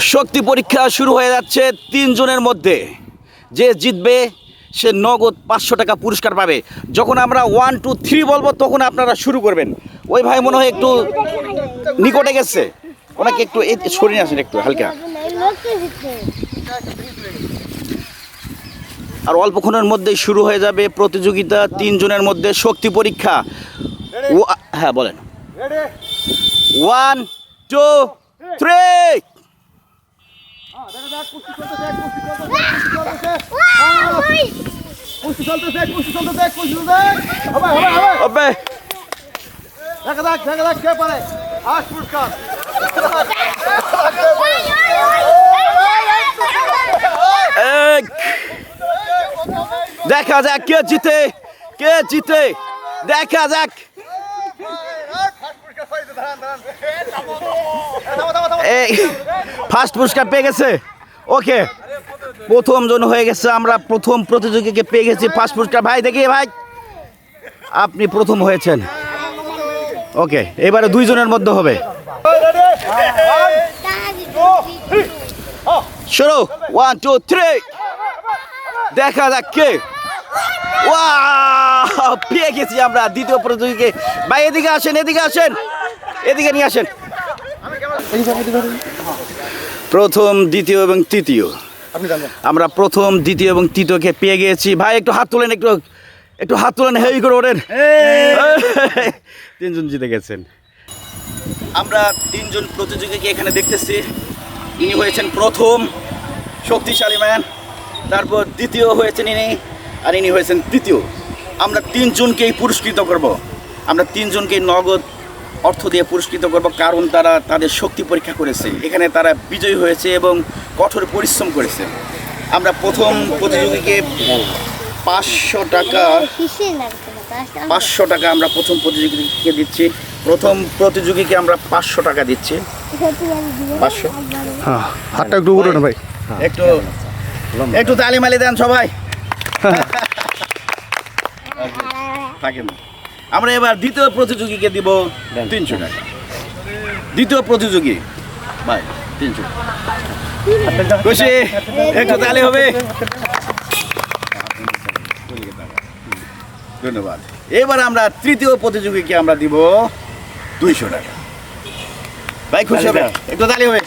শক্তি পরীক্ষা শুরু হয়ে যাচ্ছে তিনজনের মধ্যে। যে জিতবে সে নগদ পাঁচশো টাকা পুরস্কার পাবে। যখন আমরা ওয়ান টু থ্রি বলব তখন আপনারা শুরু করবেন। ওই ভাই মনে হয় একটু নিকটে গেছে। ওনাকে একটু সরিয়ে আসেন একটু হালকা। আর অল্পক্ষণের মধ্যেই শুরু হয়ে যাবে প্রতিযোগিতা তিনজনের মধ্যে শক্তি পরীক্ষা। হ্যাঁ বলেন। ওয়ান টু থ্রি কুস্তি চলতেছে কুস্তি চলতেছে কুস্তি চলতেছে হবে হবে হবে হবে দেখা যাক কে কে জিতে কে জিতে। দেখা যাক। এই। ফার্স্ট পুরস্কার পেয়ে গেছে। ওকে প্রথম জন হয়ে গেছে আমরা, প্রথম প্রতিযোগীকে পেয়ে গেছি ফার্স্ট পুরস্কার। ভাই, দেখি, ভাই, আপনি প্রথম হয়েছেন। ওকে, এবারে দুইজনের মধ্যে হবে। শুরু ওয়ান টু থ্রি দেখা যাক কে! পেয়ে গেছি আমরা দ্বিতীয় প্রতিযোগীকে। ভাই, এদিকে আসেন এদিকে আসেন। এদিকে নিয়ে আসেন। প্রথম দ্বিতীয় এবং তৃতীয়। আমরা প্রথম দ্বিতীয় এবং তৃতীয়কে পেয়ে গিয়েছি। ভাই একটু হাত তুলেন একটু একটু হাত তোলেন হেই করে ওঠেন। তিনজন জিতে গেছেন। আমরা তিনজন প্রতিযোগীকে এখানে দেখতেছি। ইনি হয়েছেন প্রথম শক্তিশালী ম্যান তারপর দ্বিতীয় হয়েছেন ইনি আর ইনি হয়েছেন তৃতীয়। আমরা তিনজনকেই পুরস্কৃত করব। আমরা তিনজনকেই নগদ অর্থ দিয়ে পুরস্কৃত করব কারণ তারা তাদের শক্তি পরীক্ষা করেছে। এখানে তারা বিজয়ী হয়েছে এবং কঠোর পরিশ্রম করেছে। আমরা প্রথম প্রতিযোগীকে পাঁচশো টাকা পাঁচশো টাকা আমরা প্রথম প্রতিযোগীকে দিচ্ছি। প্রথম প্রতিযোগীকে আমরা পাঁচশো টাকা দিচ্ছি। পাঁচশো। হ্যাঁ হাতটা একটু উপরে না ভাই। একটু একটু তালিমালি দেন সবাই। থাকেন। আমরা এবার দ্বিতীয় প্রতিযোগীকে দিব তিনশো টাকা। দ্বিতীয় প্রতিযোগী। ভাই তিনশো। খুশি? একটু তালি হবে। ধন্যবাদ। এবার আমরা তৃতীয় প্রতিযোগীকে আমরা দিব দুইশো টাকা। ভাই খুশি হবে? একটু তালি হবে।